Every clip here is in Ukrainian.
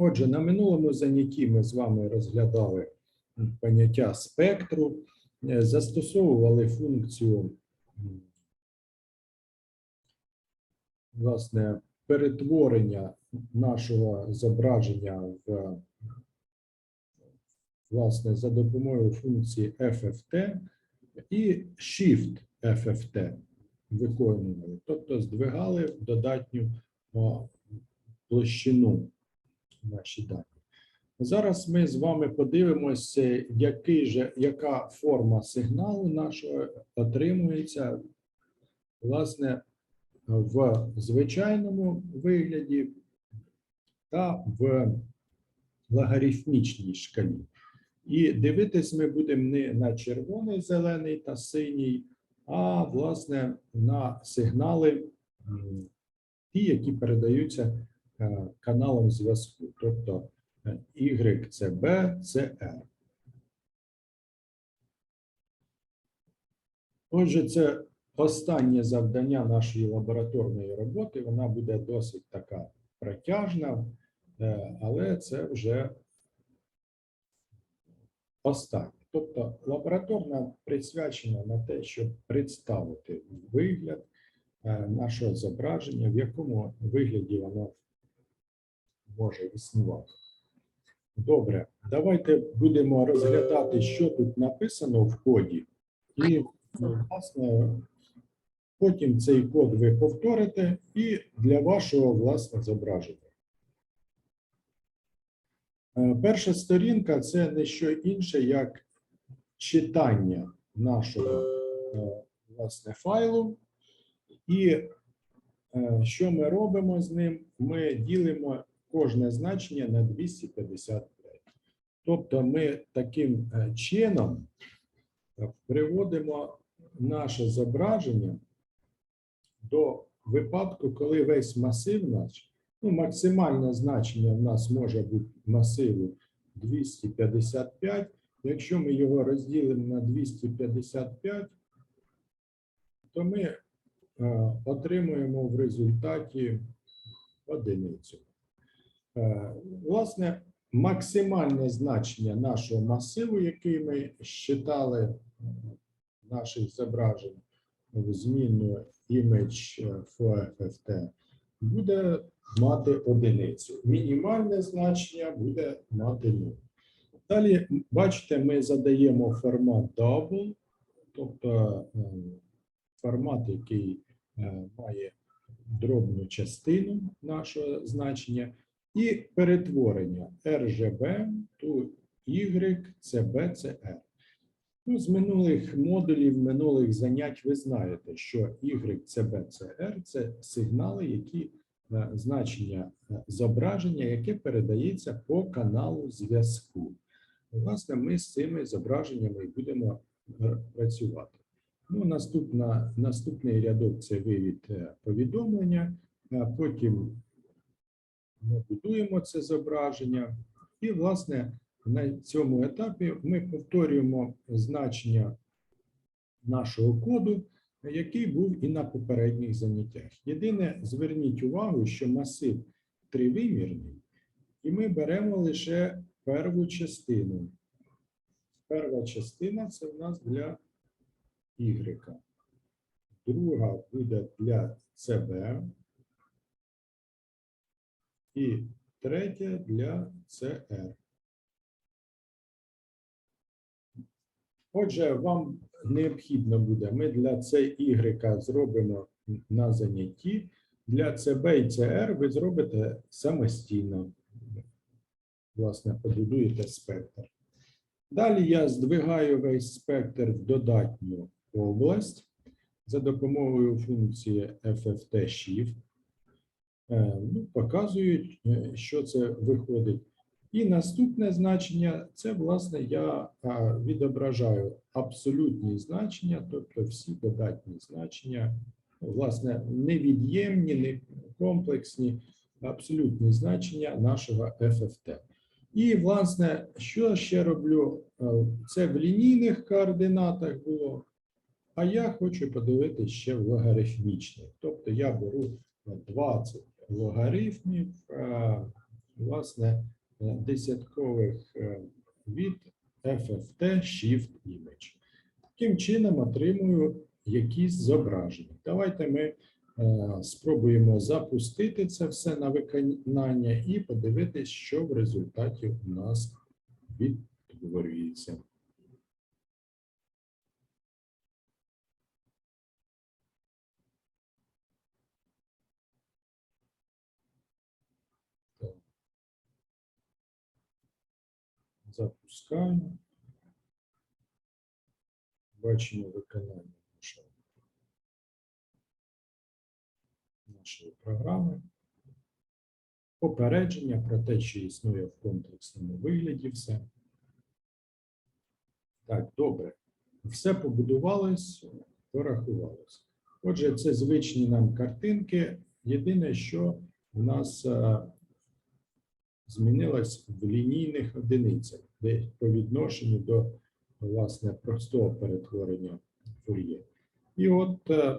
Отже, на минулому занятті ми з вами розглядали поняття спектру, е, застосовували функцію власне перетворення нашого зображення в власне за допомогою функції FFT і Shift FFT виконували, тобто здвигали в додатню площину наші дані. Зараз ми з вами подивимося, який же, яка форма сигналу нашого отримується власне в звичайному вигляді та в логарифмічній шкалі. І дивитись ми будемо не на червоний, зелений та синій, а власне на сигнали, ті, які передаються каналом зв'язку, тобто е, Y, CB, CR. Отже, це останнє завдання нашої лабораторної роботи. Вона буде досить така протяжна, е, але це вже останнє. Тобто лабораторна присвячена на те, щоб представити вигляд е, нашого зображення, в якому вигляді воно може існувати. Добре, давайте будемо розглядати, що тут написано в коді, і ну, власне потім цей код ви повторите і для вашого власне зображення. Е, Перша сторінка це не що інше, як читання нашого е, власне файлу. І е, що ми робимо з ним? Ми ділимо кожне значення на 255. Тобто ми таким е, чином е, приводимо наше зображення до випадку, коли весь масив наш, ну, максимальне значення в нас може бути масиву 255. Якщо ми його розділимо на 255, то ми е, отримуємо в результаті одиницю. Е, Власне, максимальне значення нашого масиву, який ми считали е, наших зображень в змінну image е, FFT, буде мати одиницю. Мінімальне значення буде мати 0. Далі, бачите, ми задаємо формат double, тобто формат, який має дробну частину нашого значення, і перетворення RGB to Y, CB, CR. Ну, з минулих модулів, минулих занять ви знаєте, що Y, CB, CR – це сигнали, які е, значення е, зображення, яке передається по каналу зв'язку. Власне, ми з цими зображеннями будемо е, працювати. Ну, наступна, наступний рядок це вивід повідомлення, потім ми будуємо це зображення. І, власне, на цьому етапі ми повторюємо значення нашого коду, який був і на попередніх заняттях. Єдине, зверніть увагу, що масив тривимірний, і ми беремо лише перву частину. Перша частина це в нас для Y. Друга буде для CB. І третя для CR. Отже, вам необхідно буде, ми для CY зробимо на занятті, для CB і CR ви зробите самостійно. Власне, побудуєте спектр. Далі я здвигаю весь спектр в додатню область за допомогою функції FFT Shift. Е, Ну, показують, е, що це виходить. І наступне значення це, власне, я відображаю абсолютні значення, тобто всі додатні значення, власне, невід'ємні, не комплексні, абсолютні значення нашого FFT. І, власне, що ще роблю? Е, Це в лінійних координатах було, а я хочу подивитися ще в логарифмічних. Тобто я беру 20 логарифмів власне десяткових е, від FFT Shift Image. Таким чином отримую якісь зображення. Давайте ми е, спробуємо запустити це все на виконання і подивитись, що в результаті у нас відтворюється. Запускаємо. Бачимо виконання нашого, нашої програми. Попередження про те, що існує в комплексному вигляді все. Так, добре. Все побудувалось, порахувалось. Отже, це звичні нам картинки. Єдине, що в нас е, змінилось в лінійних одиницях, по відношенню до власне простого перетворення фур'є. І от, е,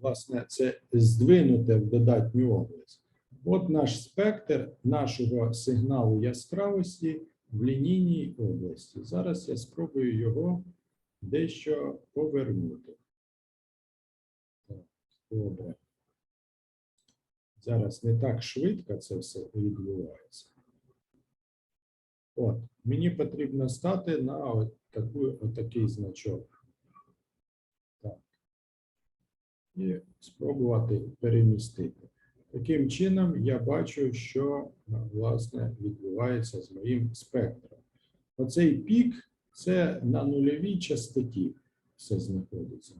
власне, це здвинуте в додатню область. От наш спектр нашого сигналу яскравості в лінійній області. Зараз я спробую його дещо повернути. Добре. Зараз не так швидко це все відбувається. От, мені потрібно стати на отакий значок. Так. І спробувати перемістити. Таким чином, я бачу, що власне відбувається з моїм спектром. Оцей пік це на нульовій частоті все знаходиться.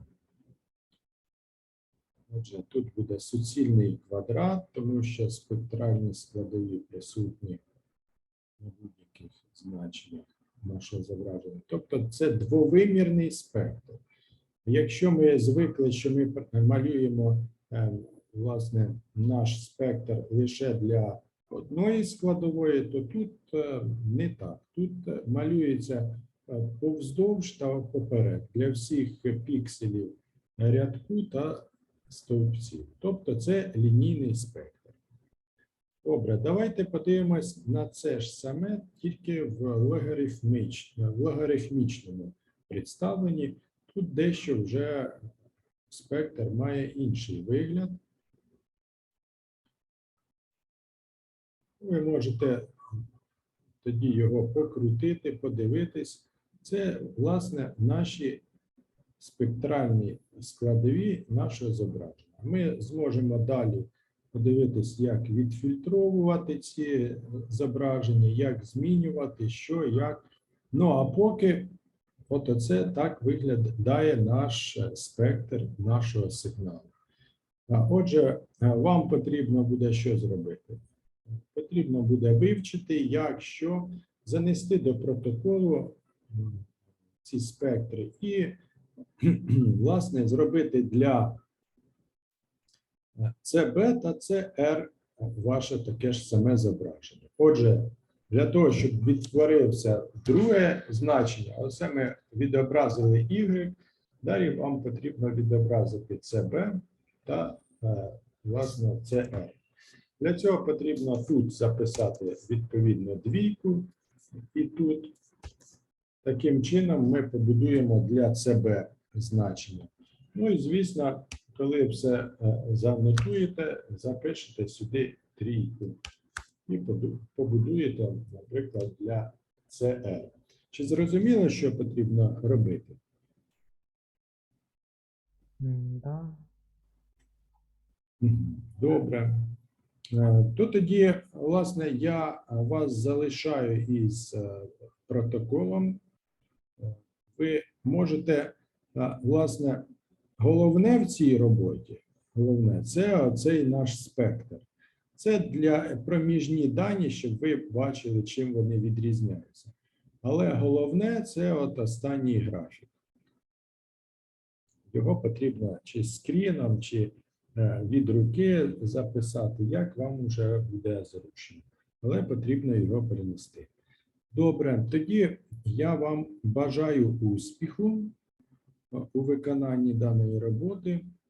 Отже, тут буде суцільний квадрат, тому що спектральні складові присутні на будь-яких значеннях нашого зображення. Тобто це двовимірний спектр. Якщо ми звикли, що ми малюємо е, власне наш спектр лише для одної складової, то тут е, не так. Тут е, малюється повздовж та поперек для всіх пікселів рядку та стовпців. Тобто це лінійний спектр. Добре, давайте подивимось на це ж саме тільки в логарифміч- в логарифмічному представленні. Тут дещо вже спектр має інший вигляд. Ви можете тоді його покрутити, подивитись. Це, власне, наші спектральні складові нашого зображення. Ми зможемо далі подивитись, як відфільтровувати ці зображення, як змінювати, що, як. Ну, а поки от оце так виглядає наш спектр нашого сигналу. Отже, вам потрібно буде що зробити? Потрібно буде вивчити, як що занести до протоколу ці спектри і, власне, зробити для CB та CR ваше таке ж саме зображення. Отже, для того, щоб відтворився друге значення, оце ми відобразили Y, далі вам потрібно відобразити CB та, е, власне, CR. Для цього потрібно тут записати відповідно двійку, і тут таким чином ми побудуємо для CB значення. Ну і звісно, коли все е, занотуєте, запишете сюди трійку і побудуєте, наприклад, для CR. Чи зрозуміло, що потрібно робити? Да. Добре. Е, То тоді, власне, я вас залишаю із е, протоколом. Ви можете, власне, головне в цій роботі, головне, це оцей наш спектр. Це для проміжні дані, щоб ви бачили, чим вони відрізняються. Але головне це от останній графік. Його потрібно чи скріном, чи е, від руки записати, як вам вже буде зручно. Але потрібно його перенести. Добре, тоді я вам бажаю успіху у виконанні даної роботи.